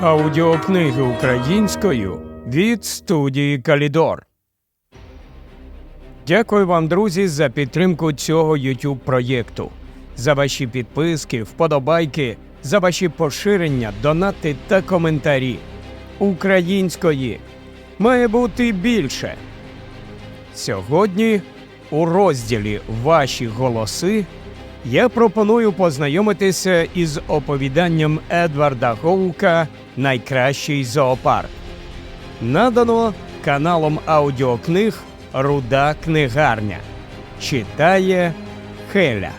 Аудіокниги українською від студії Калідор. Дякую вам, друзі, за підтримку цього YouTube проєкту, за ваші підписки, вподобайки, за ваші поширення, донати та коментарі. Української має бути більше. Сьогодні у розділі Ваші голоси я пропоную познайомитися із оповіданням Едварда Гоука Найкращий зоопарк. Надано каналом аудіокниг Руда книгарня. Читає Хеля.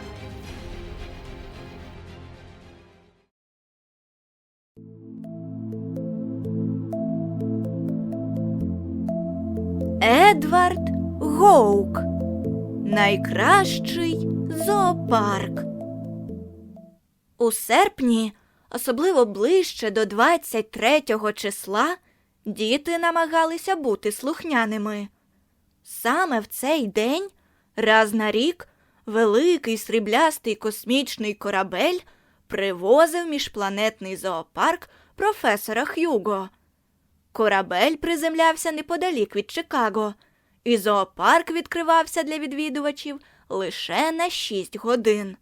Едвард Гоук. Найкращий зоопарк. У серпні, особливо ближче до 23 числа, діти намагалися бути слухняними. Саме в цей день, раз на рік, великий сріблястий космічний корабель привозив міжпланетний зоопарк професора Х'юго. Корабель приземлявся неподалік від Чикаго, і зоопарк відкривався для відвідувачів лише на 6 годин.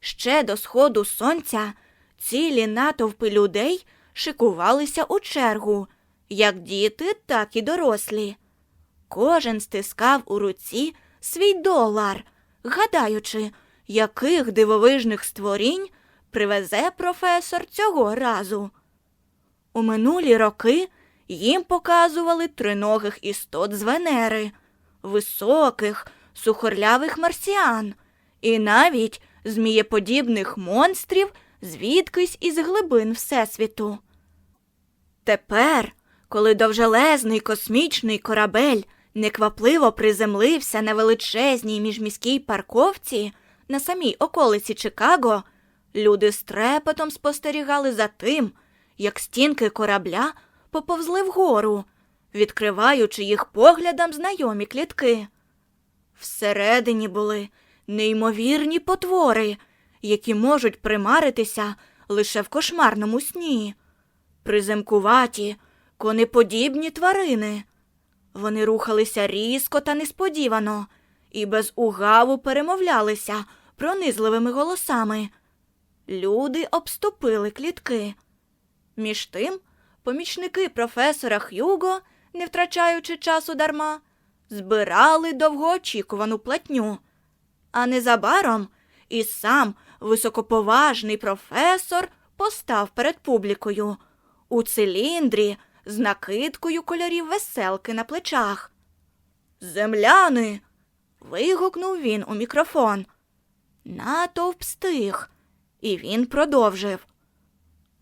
Ще до сходу сонця цілі натовпи людей шикувалися у чергу, як діти, так і дорослі. Кожен стискав у руці свій долар, гадаючи, яких дивовижних створінь привезе професор цього разу. У минулі роки їм показували триногих істот з Венери, високих, сухорлявих марсіан і навіть змієподібних монстрів звідкись із глибин Всесвіту. Тепер, коли довжелезний космічний корабель неквапливо приземлився на величезній міжміській парковці на самій околиці Чикаго, люди з трепетом спостерігали за тим, як стінки корабля поповзли вгору, відкриваючи їх поглядам знайомі клітки. Всередині були неймовірні потвори, які можуть примаритися лише в кошмарному сні, приземкуваті, конеподібні тварини. Вони рухалися різко та несподівано і без угаву перемовлялися пронизливими голосами. Люди обступили клітки. Між тим, помічники професора Х'юго, не втрачаючи часу дарма, збирали довгоочікувану платню. А незабаром і сам високоповажний професор постав перед публікою у циліндрі з накидкою кольорів веселки на плечах. Земляни. вигукнув він у мікрофон. Натовп стих, і він продовжив.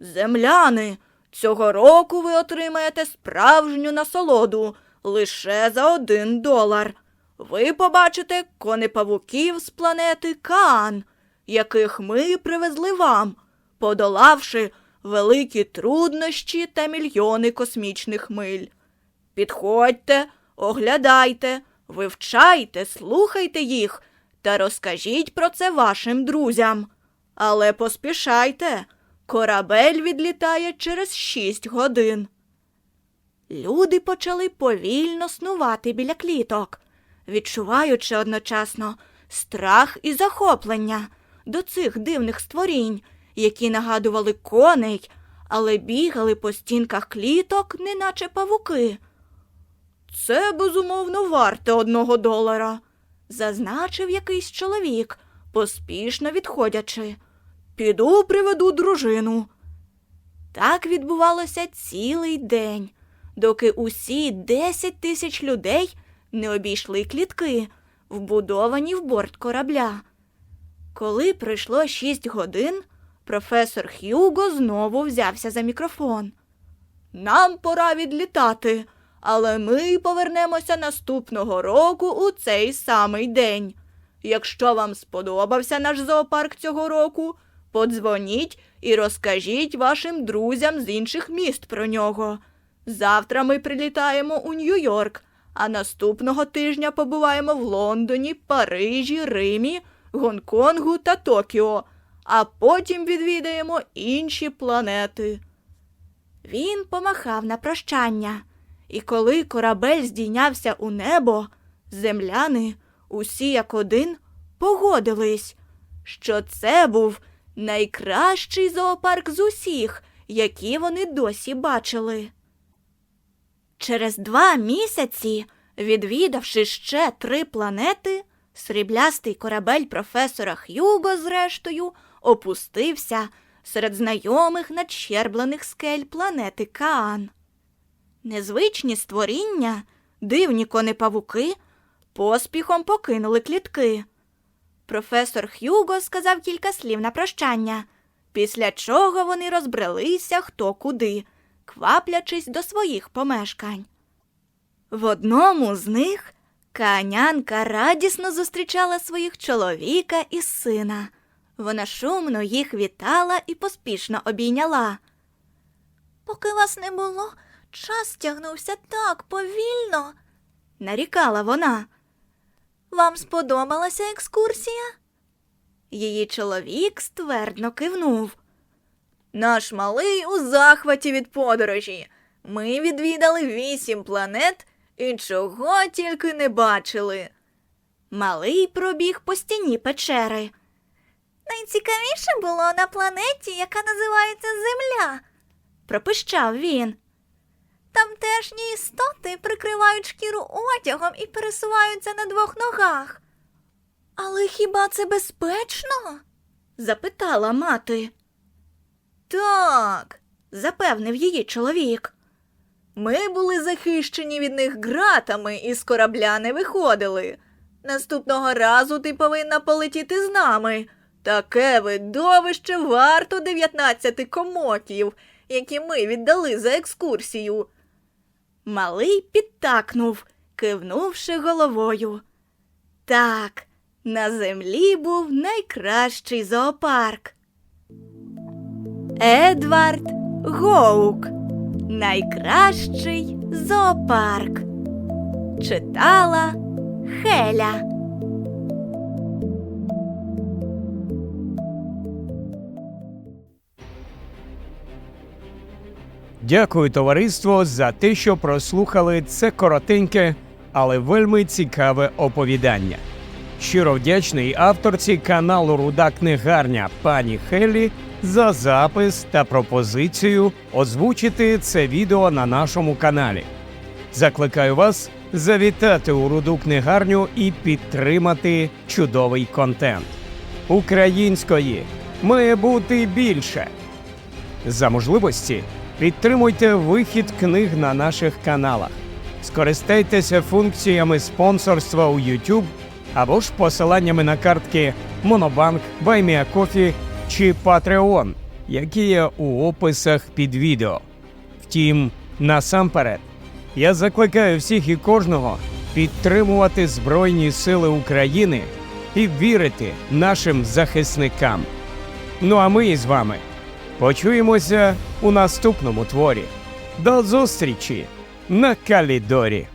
Земляни, цього року ви отримаєте справжню насолоду лише за один долар. Ви побачите конепавуків з планети Каан, яких ми привезли вам, подолавши великі труднощі та мільйони космічних миль. Підходьте, оглядайте, вивчайте, слухайте їх та розкажіть про це вашим друзям. Але поспішайте, корабель відлітає через шість годин. Люди почали повільно снувати біля кліток, відчуваючи одночасно страх і захоплення до цих дивних створінь, які нагадували коней, але бігали по стінках кліток, неначе павуки. Це, безумовно, варте одного долара, зазначив якийсь чоловік, поспішно відходячи. Піду приведу дружину. Так відбувалося цілий день, доки усі десять тисяч людей не обійшли клітки, вбудовані в борт корабля. Коли пройшло шість годин, професор Х'юго знову взявся за мікрофон. Нам пора відлітати, але ми повернемося наступного року у цей самий день. Якщо вам сподобався наш зоопарк цього року, подзвоніть і розкажіть вашим друзям з інших міст про нього. Завтра ми прилітаємо у Нью-Йорк, а наступного тижня побуваємо в Лондоні, Парижі, Римі, Гонконгу та Токіо. а потім відвідаємо інші планети. Він помахав на прощання, і коли корабель здійнявся у небо, земляни, усі як один, погодились, що це був найкращий зоопарк з усіх, які вони досі бачили. Через два місяці, відвідавши ще три планети, сріблястий корабель професора Х'юго, зрештою, опустився серед знайомих надщерблених скель планети Каан. Незвичні створіння, дивні конепавуки, поспіхом покинули клітки. Професор Х'юго сказав кілька слів на прощання, після чого вони розбрелися хто куди, кваплячись до своїх помешкань. В одному з них Каанянка радісно зустрічала своїх чоловіка і сина. Вона шумно їх вітала і поспішно обійняла. Поки вас не було, час тягнувся так повільно, нарікала вона. Вам сподобалася екскурсія? Її чоловік ствердно кивнув. Наш малий у захваті від подорожі. Ми відвідали вісім планет і чого тільки не бачили. Малий пробіг по стіні печери. Найцікавіше було на планеті, яка називається Земля, пропищав він. Тамтешні істоти прикривають шкіру одягом і пересуваються на двох ногах. Але хіба це безпечно? запитала мати. Так, запевнив її чоловік. Ми були захищені від них ґратами і з корабля не виходили. Наступного разу ти повинна полетіти з нами. Таке видовище варто 19 комотів, які ми віддали за екскурсію. Малий підтакнув, кивнувши головою. Так, на землі був найкращий зоопарк. Едвард Гоук. Найкращий зоопарк. Читала Хеля. Дякую, товариство, за те, що прослухали це коротеньке, але вельми цікаве оповідання. Щиро вдячний авторці каналу Руда Книгарня пані Хеллі за запис та пропозицію озвучити це відео на нашому каналі. Закликаю вас завітати у руду книгарню і підтримати чудовий контент. Української має бути більше. За можливості підтримуйте вихід книг на наших каналах. Скористайтеся функціями спонсорства у YouTube або ж посиланнями на картки Monobank, BuyMeACoffee чи Patreon, які є у описах під відео. Втім, насамперед, я закликаю всіх і кожного підтримувати Збройні Сили України і вірити нашим захисникам. Ну а ми із вами почуємося у наступному творі. До зустрічі на Калідорі!